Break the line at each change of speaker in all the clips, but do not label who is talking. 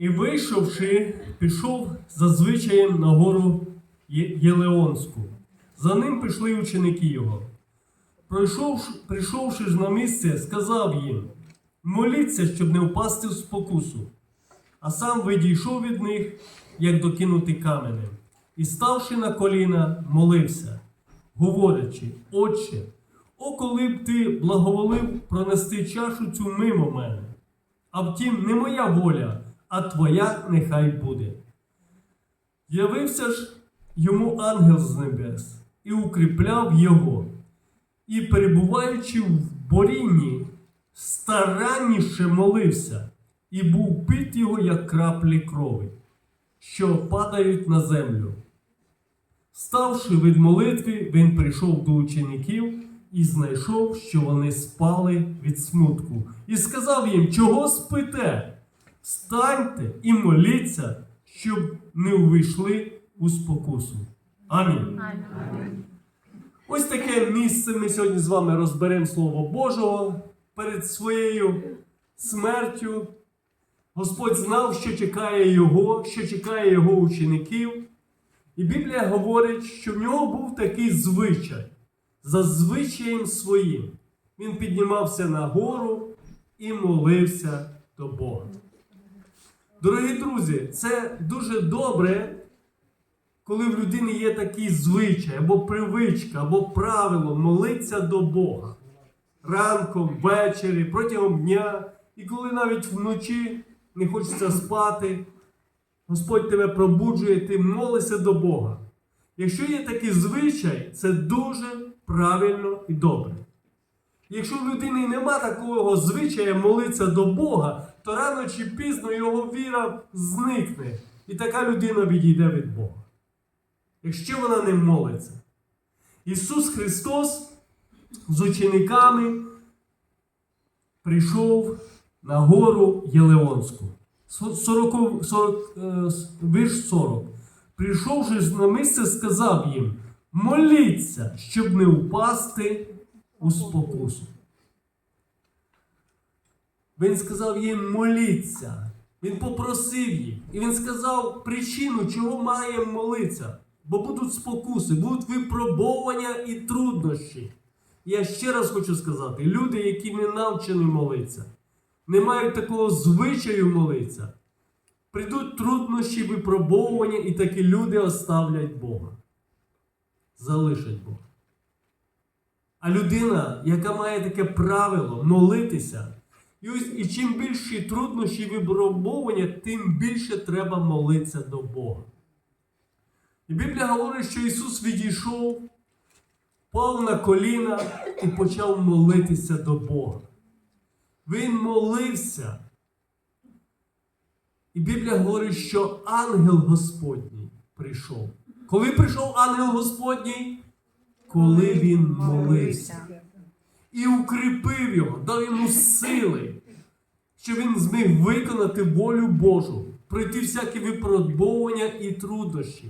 І вийшовши, пішов за звичаєм на гору Єлеонську. За ним пішли ученики його. Пройшовши, прийшовши ж на місце, сказав їм: моліться, щоб не впасти в спокусу. А сам відійшов від них, як докинутий каменем, і, ставши на коліна, молився, говорячи: Отче, о, коли б ти благоволив пронести чашу цю мимо мене. А втім, не моя воля, а твоя нехай буде. Явився ж йому ангел з небес і укріпляв його, і, перебуваючи в борінні, старанніше молився, і був пит його, як краплі крові, що падають на землю. Ставши від молитви, він прийшов до учеників і знайшов, що вони спали від смутку, і сказав їм, чого спите? Встаньте і моліться, щоб не увійшли у спокусу. Амінь. Ось таке місце ми сьогодні з вами розберемо Слово Божого перед своєю смертю. Господь знав, що чекає його, що чекає його учеників. І Біблія говорить, що в нього був такий звичай, за звичаєм своїм. Він піднімався на гору і молився до Бога. Дорогі друзі, це дуже добре, коли в людини є такий звичай, або привичка, або правило молитися до Бога ранком, ввечері, протягом дня, і коли навіть вночі не хочеться спати, Господь тебе пробуджує, ти молишся до Бога. Якщо є такий звичай, це дуже правильно і добре. Якщо в людини нема такого звичая молитися до Бога, то рано чи пізно його віра зникне, і така людина відійде від Бога. Якщо вона не молиться. Ісус Христос з учениками прийшов на гору Єлеонську. 40, 40, е, вірш 40. Прийшовши на місце, сказав їм: моліться, щоб не впасти у спокусу. Він сказав їм моліться. Він попросив їх. І він сказав причину, чого має молитися. Бо будуть спокуси, будуть випробовування і труднощі. Я ще раз хочу сказати: люди, які не навчені молитися, не мають такого звичаю молитися, прийдуть труднощі, випробовування, і такі люди оставлять Бога. Залишать Бога. А людина, яка має таке правило молитися, і, ось, і чим більші труднощі випробовування, тим більше треба молитися до Бога. І Біблія говорить, що Ісус відійшов, впав на коліна і почав молитися до Бога. Він молився. І Біблія говорить, що ангел Господній прийшов. Коли прийшов ангел Господній? Коли він молився. І укріпив його, дав йому сили, що він зміг виконати волю Божу, пройти всякі випробовування і труднощі.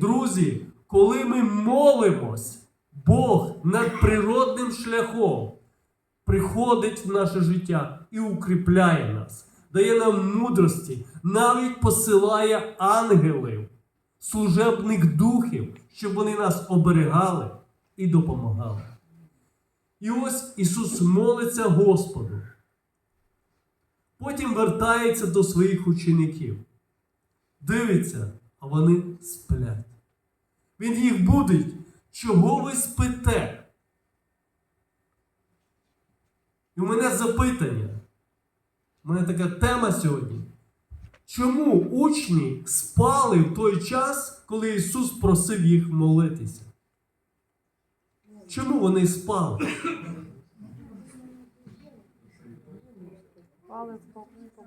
Друзі, коли ми молимось, Бог надприродним шляхом приходить в наше життя і укріпляє нас, дає нам мудрості, навіть посилає ангелів, служебних духів, щоб вони нас оберігали і допомагали. І ось Ісус молиться Господу. Потім вертається до своїх учеників. Дивиться, а вони сплять. Він їх будить. Чого ви спите? І у мене запитання. У мене така тема сьогодні. Чому учні спали в той час, коли Ісус просив їх молитися? Чому вони спали?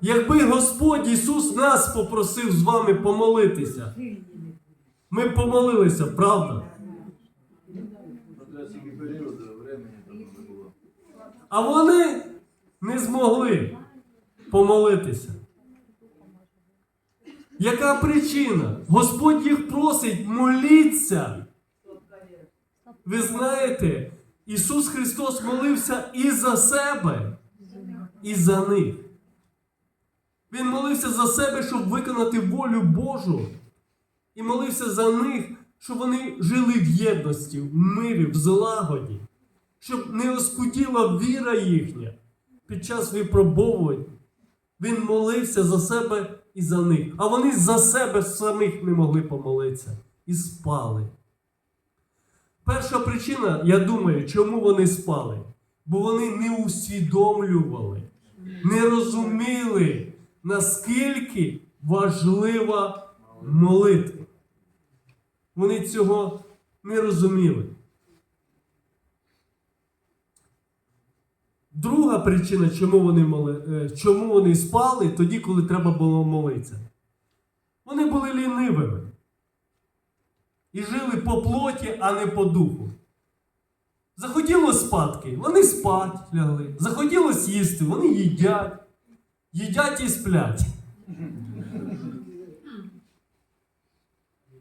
Якби Господь Ісус нас попросив з вами помолитися, ми б помолилися, правда? А вони не змогли помолитися. Яка причина? Господь їх просить, моліться. Ви знаєте, Ісус Христос молився і за себе, і за них. Він молився за себе, щоб виконати волю Божу. І молився за них, щоб вони жили в єдності, в мирі, в злагоді, щоб не оскуділа віра їхня під час випробовувань. Він молився за себе і за них. А вони за себе самих не могли помолитися і спали. Перша причина, я думаю, чому вони спали? Бо вони не усвідомлювали, не розуміли, наскільки важлива молитва. Вони цього не розуміли. Друга причина, чому вони, моли, е, чому вони спали тоді, коли треба було молитися. Вони були лінивими. І жили по плоті, а не по духу. Захотілося спадки, вони спать лягли. Захотілося їсти, вони їдять. Їдять і сплять.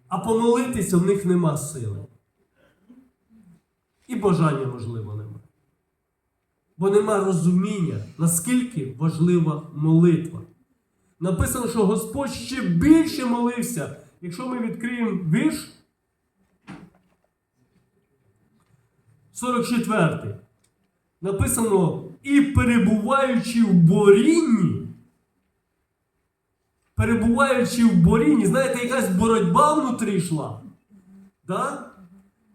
А помолитися в них нема сили. І бажання, можливо, нема. Бо нема розуміння, наскільки важлива молитва. Написано, що Господь ще більше молився. Якщо ми відкриємо вірш 44. Написано, і перебуваючи в борінні, перебуваючи в борінні, знаєте, якась боротьба внутрі йшла. Да?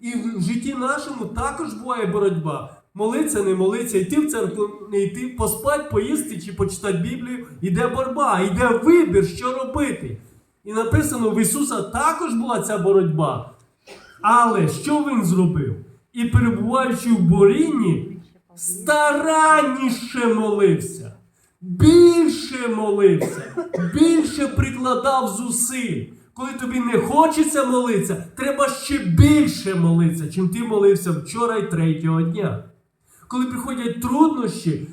І в житті нашому також буває боротьба. Молиться, не молиться, йти в церкву, не йти, поспать, поїсти чи почитати Біблію. Іде боротьба, йде вибір, що робити. І написано, в Ісуса також була ця боротьба. Але що він зробив? І перебуваючи в борінні, старанніше молився, більше молився, більше прикладав зусиль. Коли тобі не хочеться молитися, треба ще більше молитися, чим ти молився вчора і третього дня. Коли приходять труднощі,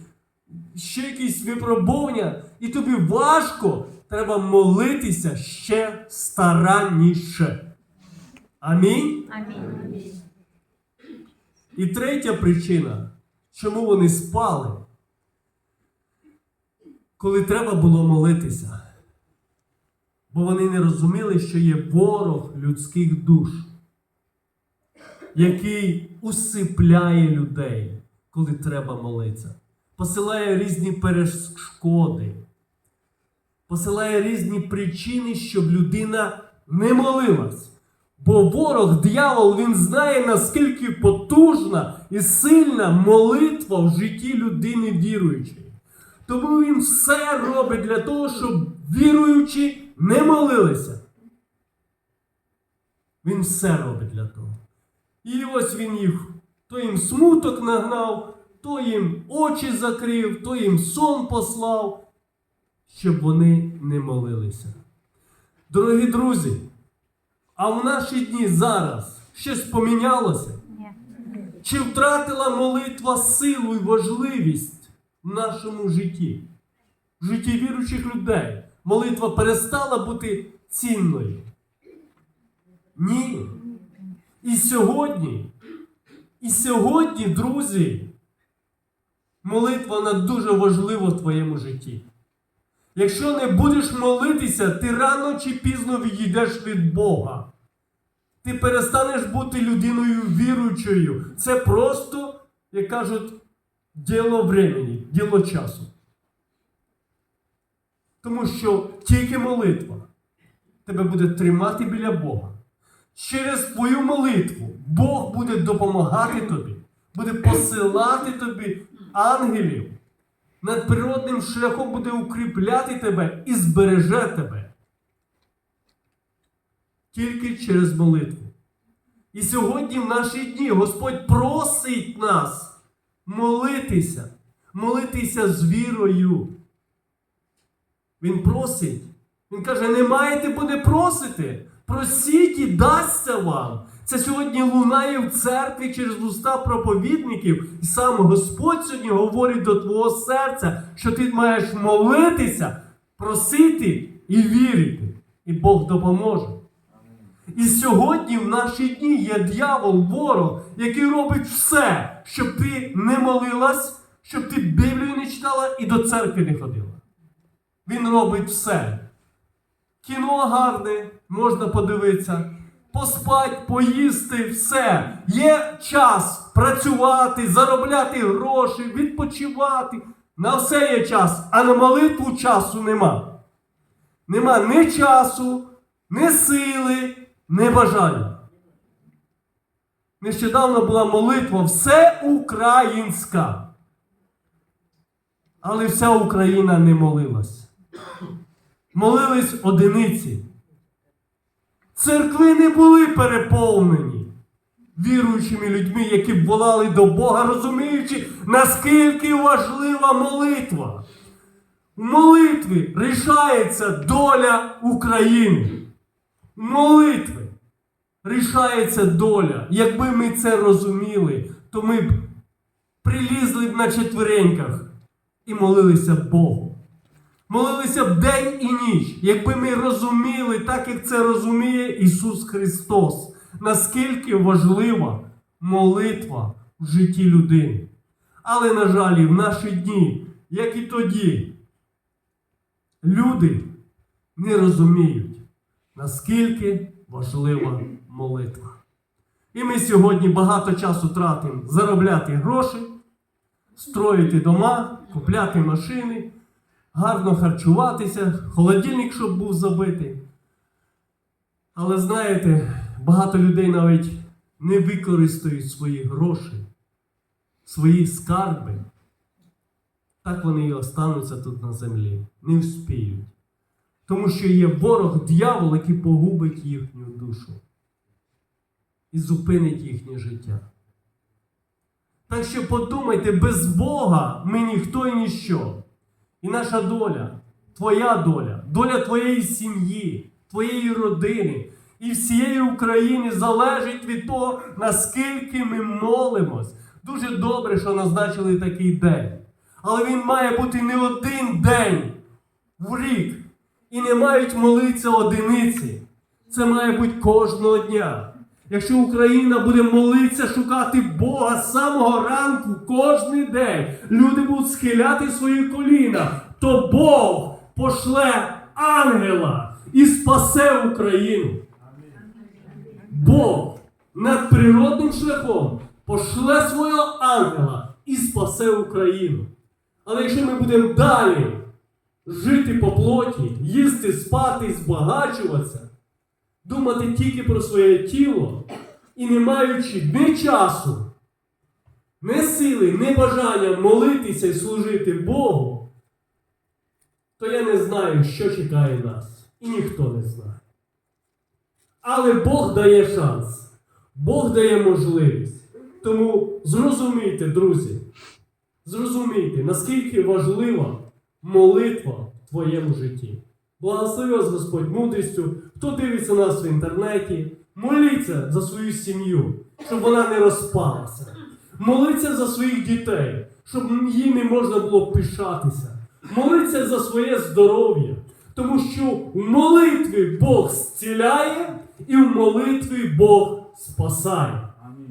ще якісь випробування, і тобі важко, треба молитися ще старанніше. Амінь.
Амінь.
І третя причина, чому вони спали, коли треба було молитися. Бо вони не розуміли, що є ворог людських душ, який усипляє людей, коли треба молитися, посилає різні перешкоди, посилає різні причини, щоб людина не молилась. Бо ворог, диявол, він знає, наскільки потужна і сильна молитва в житті людини віруючої. Тому він все робить для того, щоб віруючі не молилися. Він все робить для того. І ось він їх то їм смуток нагнав, то їм очі закрив, то їм сон послав, щоб вони не молилися. Дорогі друзі, а в наші дні зараз щось помінялося?
Ні.
Чи втратила молитва силу і важливість в нашому житті? В житті віруючих людей молитва перестала бути цінною? Ні. І сьогодні, і сьогодні, друзі, молитва вона дуже важлива в твоєму житті. Якщо не будеш молитися, ти рано чи пізно відійдеш від Бога. Ти перестанеш бути людиною віруючою. Це просто, як кажуть, діло времени, діло часу. Тому що тільки молитва тебе буде тримати біля Бога. Через твою молитву Бог буде допомагати тобі, буде посилати тобі ангелів. Надприродним шляхом буде укріпляти тебе і збереже тебе. Тільки через молитву. І сьогодні в наші дні Господь просить нас молитися, молитися з вірою. Він просить. Він каже, не маєте, бо не просите. Просіть і дасться вам. Це сьогодні лунає в церкві через уста проповідників. І сам Господь сьогодні говорить до твого серця, що ти маєш молитися, просити і вірити. І Бог допоможе. І сьогодні в наші дні є дьявол, ворог, який робить все, щоб ти не молилась, щоб ти Біблію не читала і до церкви не ходила. Він робить все. Кіно гарне, можна подивитися, поспать, поїсти, все. Є час працювати, заробляти гроші, відпочивати. На все є час, а на молитву часу нема. Нема ні часу, ні сили, ні бажання. Нещодавно була молитва всеукраїнська. Але вся Україна не молилась. Молились одиниці. Церкви не були переповнені віруючими людьми, які волали до Бога, розуміючи, наскільки важлива молитва. В молитві рішається доля України. В молитві рішається доля. Якби ми це розуміли, то ми б прилізли б на четвереньках і молилися Богу. Молилися б день і ніч, якби ми розуміли, так як це розуміє Ісус Христос, наскільки важлива молитва в житті людини. Але, на жаль, і в наші дні, як і тоді, люди не розуміють, наскільки важлива молитва. І ми сьогодні багато часу тратимо заробляти гроші, строїти дома, купляти машини, гарно харчуватися, холодильник, щоб був забитий. Але знаєте, багато людей навіть не використають свої гроші, свої скарби. Так вони і остануться тут на землі, не вспіють. Тому що є ворог дьявол, який погубить їхню душу і зупинить їхнє життя. Так що подумайте, без Бога ми ніхто і ніщо. І наша доля, твоя доля, доля твоєї сім'ї, твоєї родини і всієї України залежить від того, наскільки ми молимось. Дуже добре, що назначили такий день. Але він має бути не один день в рік. І не мають молитися одиниці. Це має бути кожного дня. Якщо Україна буде молитися, шукати Бога з самого ранку, кожен день, люди будуть схиляти свої коліна, то Бог пошле ангела і спасе Україну. Бог над природним шляхом пошле свого ангела і спасе Україну. Але якщо ми будемо далі жити по плоті, їсти, спати, збагачуватися, думати тільки про своє тіло і не маючи ні часу, ні сили, ні бажання молитися і служити Богу, то я не знаю, що чекає нас. І ніхто не знає. Але Бог дає шанс, Бог дає можливість. Тому зрозумійте, друзі, зрозумійте, наскільки важлива молитва в твоєму житті. Благослови вас Господь мудрістю, хто дивиться нас в інтернеті, моліться за свою сім'ю, щоб вона не розпалася. Моліться за своїх дітей, щоб їми можна було пишатися. Моліться за своє здоров'я, тому що в молитві Бог зціляє і в молитві Бог спасає.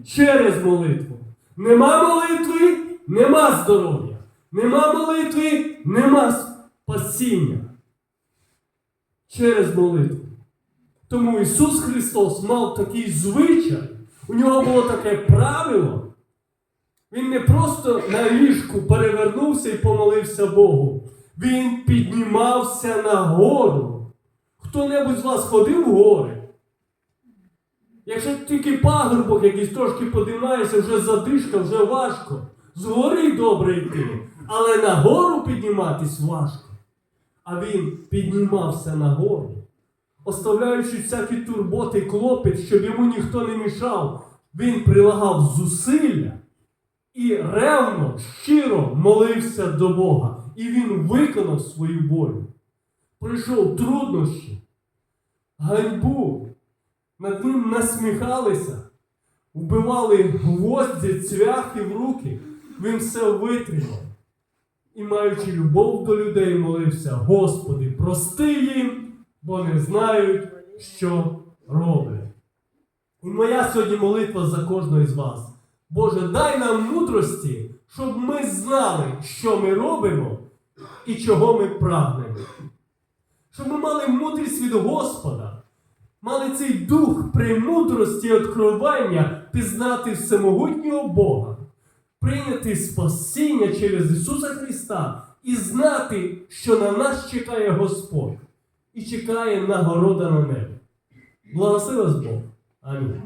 Через молитву. Нема молитви, нема здоров'я. Нема молитви, нема спасіння. Через молитву. Тому Ісус Христос мав такий звичай, у нього було таке правило. Він не просто на ліжку перевернувся і помолився Богу. Він піднімався на гору. Хто-небудь з вас ходив в гори? Якщо тільки пагорбок якийсь трошки подимаєшся, вже задишка, вже важко. З гори добре йти, але на гору підніматись важко. А він піднімався на гору, оставляючи всякі турботи клопіт, щоб йому ніхто не мішав. Він прилагав зусилля і ревно, щиро молився до Бога. І він виконав свою волю. Пройшов труднощі, ганьбу, над ним насміхалися, вбивали гвозді, цвяхи в руки. Він все витримав. І маючи любов до людей, молився, Господи, прости їм, бо не знають, що роблять. І моя сьогодні молитва за кожного із вас. Боже, дай нам мудрості, щоб ми знали, що ми робимо і чого ми прагнемо. щоб ми мали мудрість від Господа, мали цей дух премудрості і откровення пізнати всемогутнього Бога, прийняти спасіння через Ісуса Христа і знати, що на нас чекає Господь і чекає нагорода на небо. Благослови вас Бог. Амінь.